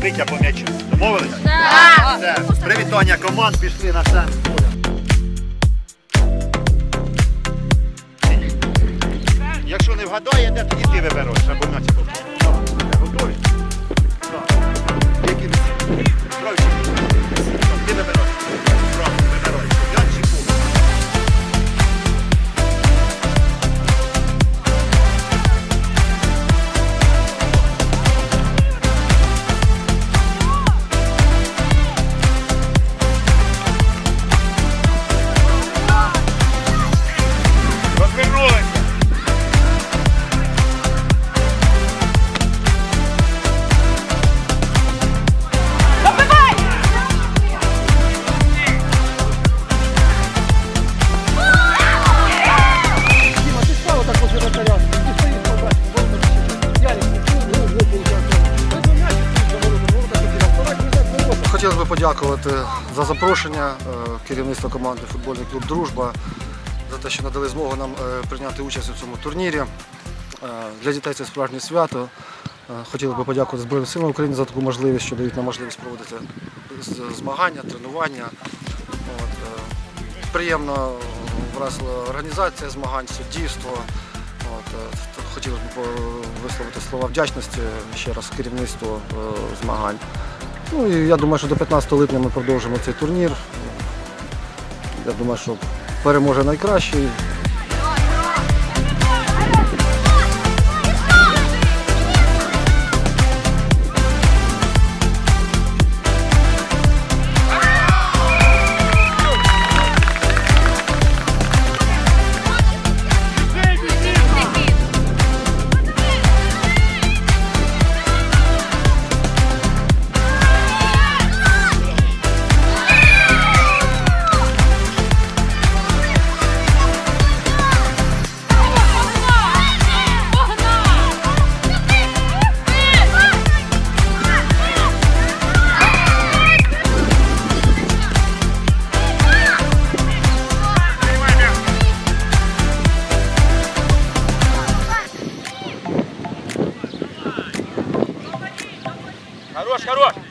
бить, по м'ячу. Домовились? Все. Привітання команд пішли на центр. Якщо не вгадаєте, тоді ти вибереш, або на ці Готові? Хотілося б подякувати за запрошення е, керівництва команди футбольний клуб Дружба за те, що надали змогу нам е, прийняти участь у цьому турнірі. Е, Для дітей це справжнє свято. Хотілося б подякувати Збройним силам України за таку можливість, що дають нам можливість проводити змагання, тренування. От, Приємно вразила організація змагань, суддівство. От, Хотілося б висловити слова вдячності ще раз керівництву змагань. Ну і я думаю, що до 15 липня ми продовжимо цей турнір. Я думаю, що переможе найкращий. Хорош, хорош!